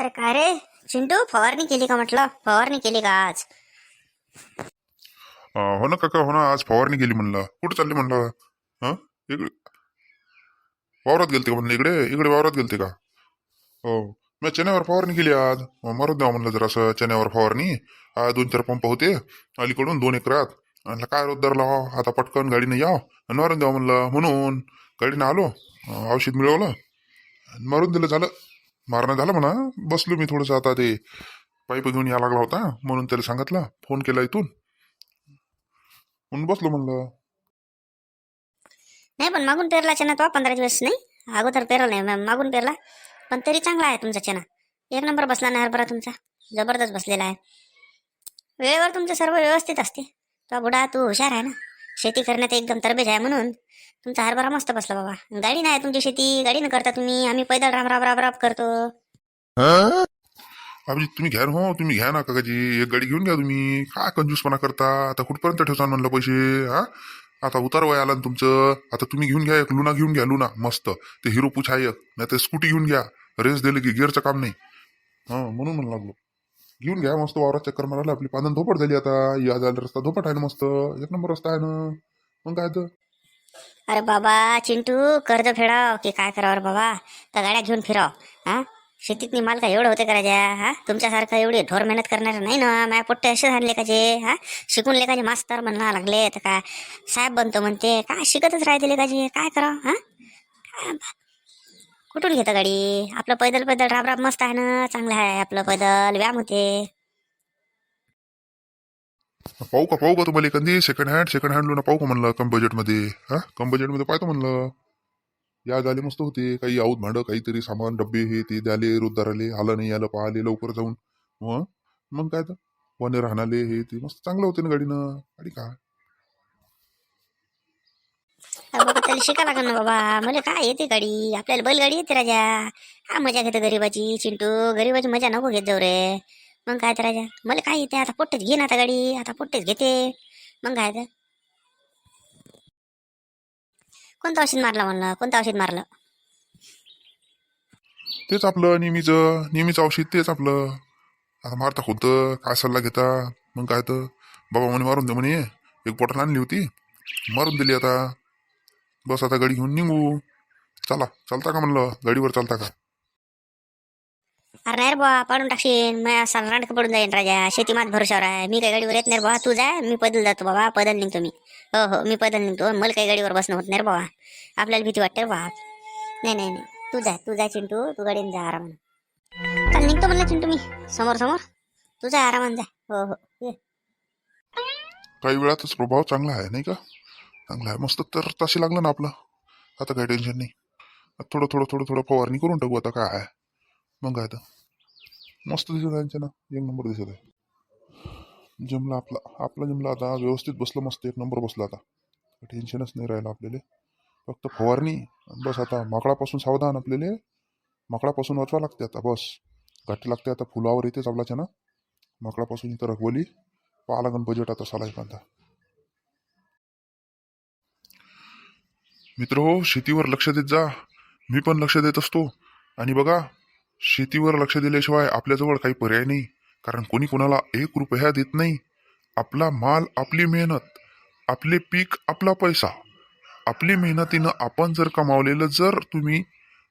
अरे काय रे? चिंटू फवारणी केली का म्हटलं? फवारणी केली का आज? अं, हो ना काका हो ना आज फवारणी गेली म्हणलं. कुठं चालली म्हणलं? हा इकडे. वावरात गेलते का म्हणलं इकडे? इकडे वावरात गेलते का? हो. मी चण्यावर फवारणी केली आज. मग मारून द्यावं म्हणलं जरासं चण्यावर फवारणी आज दोन चार पंप होते. अलीकडून दोन एकरात. म्हणलं काय रोजदार लावा हो? आता पटकन गाडीने याव आणि मारून द्यावं म्हणलं. म्हणून गाडीनं आलो. अं, औषध मिळवलं. आणि मारून दिलं झालं. मारणं झालं म्हणा. बसलो मी थोडंसं आता ते पाईप घेऊन या लागला होता. म्हणून त्याला सांगितलं फोन केला इथून. म्हणून बसलो म्हणलं. नाही पण मागून पेरला चना तो पंधरा दिवस नाही. अगोदर पेरला नाही मॅम मागून पेरला. पण तरी चांगला आहे तुमचा चना एक नंबर बसला नाही हरभरा तुमचा. जबरदस्त बसलेला आहे. वेळेवर तुमचं सर्व व्यवस्थित असते. तो बुडा तू हुशार आहे ना. शेती करण्यात एकदम तरबेज आहे म्हणून तुमचा हरभरा मस्त बसला बाबा. गाडी नाही तुमची शेती गाडी न करता तुम्ही आम्ही पैदल राम राब राब राब करतो. अभिजित तुम्ही घ्या ना हो तुम्ही घ्या ना काकाजी. एक गाडी घेऊन घ्या तुम्ही. काय कंजूसपणा करता? आता कुठपर्यंत ठेवसान म्हणलं पैसे? हा? आता उतार वय आला ना तुमचं. आता तुम्ही घेऊन घ्या एक लुना घेऊन घ्या लुना. मस्त. ते हिरो पुछ आहे एक. नाही तर स्कूटी घेऊन घ्या. रेस दिलं की गिअरचं काम नाही. हा म्हणून म्हणून लागलो. घेऊन घ्या मस्त वावरात चक्कर मारायला आपली पानं धोपट झाली आता. या झाला रस्ता. धोपट आहे ना मस्त. एक नंबर रस्ता आहे ना. मग काय तर. अरे बाबा चिंटू कर्ज फेडाव की काय करावं रे बाबा? तर गाड्या घेऊन फिराव. हा? शेतीत माल का एवढं होते करायच्या? हा? तुमच्यासारखं एवढी ढोर मेहनत करणार नाही ना. माझ्या पोट्टे असे झाले का जे? हा? शिकून लेखाचे मास्तर म्हणा लागले. तर काय साहेब बनतो म्हणते. काय शिकतच राहते लेखाचे काय करावं? हा? काय बा- कुठून घेतं गाडी? आपलं पैदल पैदल राब राब मस्त आहे ना. चांगलं आहे आपलं पैदल. व्यायाम होते. पाहू का पाहू का तुम्हाला एखादी second hand second hand loan पाहू का म्हणलं कम बजेटमध्ये हा? कम बजेटमध्ये पाहतो म्हणलं. या झाले मस्त होते. काही आऊत भांडं काहीतरी सामान डब्बे हे ते द्याले रोजदाराले. आलं नाही आलं पाहिले लवकर जाऊन. मग मग काय तर? वने राहणाले हे ते मस्त चांगलं होते ना गाडीनं. गाडी काय? बाबा त्याला शिका लागेल ना बाबा. मला काय येते गाडी? आपल्याला बैलगाडी येते राजा. हा मजा घेते गरीबाची. चिंटू गरीबाची मजा नको घेत जाऊ रे. मग काय तर राजा? मला काय येते? आता पोट्टेच घे ना आता गाडी. आता पोट्टेच घेते. मग काय तर कोणतं औषध मारलं म्हणलं? कोणतं औषध मारलं? तेच आपलं नेहमीचं नेहमीचं औषध तेच आपलं. आता मारता होतं काय सल्ला घेता? मग काय तर? बाबा म्हणे मारून दे म्हणे. एक बॉटल आणली होती. मारून दिली आता. बस आता गाडी घेऊन निघू. चला चालता का म्हणलं? गाडीवर चालता का? अरे नाही रे पाडून टाकशील. मी असा रांडक पडून जाईन राजा. शेती मात भरोशावर आहे. मी काही गाडीवर येत नाही रे बाबा तू जाय मी पैदल जातो बाबा. पैदल निघतो मी. हो हो मी पैदल निघतो. मला काही गाडीवर बसणं होत नाही रे बाबा आपल्याला भीती वाटते रे बाबा नाही नाही नाही. तू जाय तू जाय चिंटू. तू गाडीने जा आरामानं. चल निघतो म्हणलं चिंटू मी. समोर समोर. तू जाय आरामानं जाय हो हो. ये. काही वेळातच प्रभाव चांगला आहे नाही का? चांगला आहे. मस्त तर तशी लागलं ना आपलं. आता काही टेन्शन नाही. आता थोडं थोडं थोडं थोडं फवारणी करून टाकू आता काय आहे. मग काय तर. मस्त दिसत आहे ना. एक नंबर दिसत आहे. जमला आपला आपला जमला आता. व्यवस्थित बसलं मस्त. एक नंबर बसला आता. टेन्शनच नाही राहिलं आपल्याला. फक्त फवारणी. बस आता माकडापासून सावधान आपल्याला. माकडापासून वाचवा लागते आता. बस. घाटी लागते आता फुलावर येतेच आपल्याच्या ना. माकडापासून इथं रखवली. पाहा लागन बजेट आता साला एखादा मित्र हो शेतीवर लक्ष देत जा. मी पण लक्ष देत असतो. आणि बघा शेतीवर लक्ष दिल्याशिवाय आपल्याजवळ काही पर्याय नाही. कारण कोणी कोणाला एक रुपया देत नाही. आपला माल आपली मेहनत आपले पीक आपला पैसा. आपली मेहनतीनं आपण जर कमावलेलं जर तुम्ही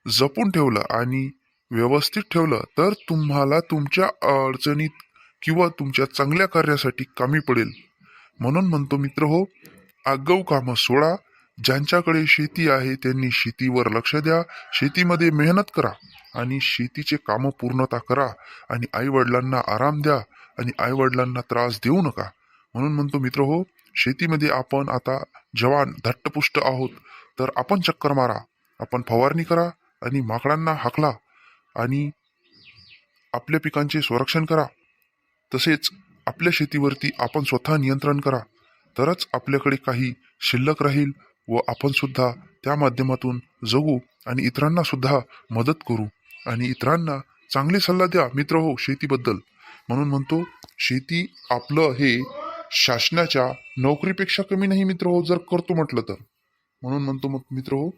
जपून ठेवलं आणि व्यवस्थित ठेवलं तर तुम्हाला तुमच्या अडचणीत किंवा तुमच्या चांगल्या कार्यासाठी कामी पडेल. म्हणून म्हणतो मित्र हो आगाऊ कामं सोडा. ज्यांच्याकडे शेती आहे त्यांनी शेतीवर लक्ष द्या. शेतीमध्ये मेहनत करा आणि शेतीचे कामं पूर्णता करा आणि आईवडिलांना आराम द्या आणि आईवडिलांना त्रास देऊ नका. म्हणून म्हणतो मित्र हो शेतीमध्ये आपण आता जवान धट्टपुष्ट आहोत. तर आपण चक्कर मारा आपण फवारणी करा आणि माकडांना हाकला आणि आपल्या पिकांचे संरक्षण करा. तसेच आपल्या शेतीवरती आपण स्वतः नियंत्रण करा. तरच आपल्याकडे काही शिल्लक राहील व आपण सुद्धा त्या माध्यमातून जगू आणि इतरांना सुद्धा मदत करू आणि इतरांना चांगले सल्ला द्या मित्र हो शेतीबद्दल. म्हणून म्हणतो शेती आपलं हे शासनाच्या नोकरीपेक्षा कमी नाही मित्र हो जर करतो म्हटलं तर. म्हणून म्हणतो मग मित्र हो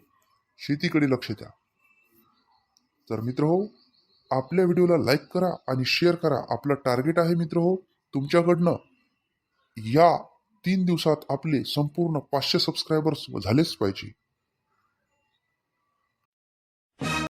शेतीकडे लक्ष द्या. तर मित्र हो आपल्या व्हिडिओला लाईक करा आणि शेअर करा. आपलं टार्गेट आहे मित्र हो तुमच्याकडनं या तीन दिवसात आपले संपूर्ण पाचशे सबस्क्रायबर्स झालेच पाहिजे.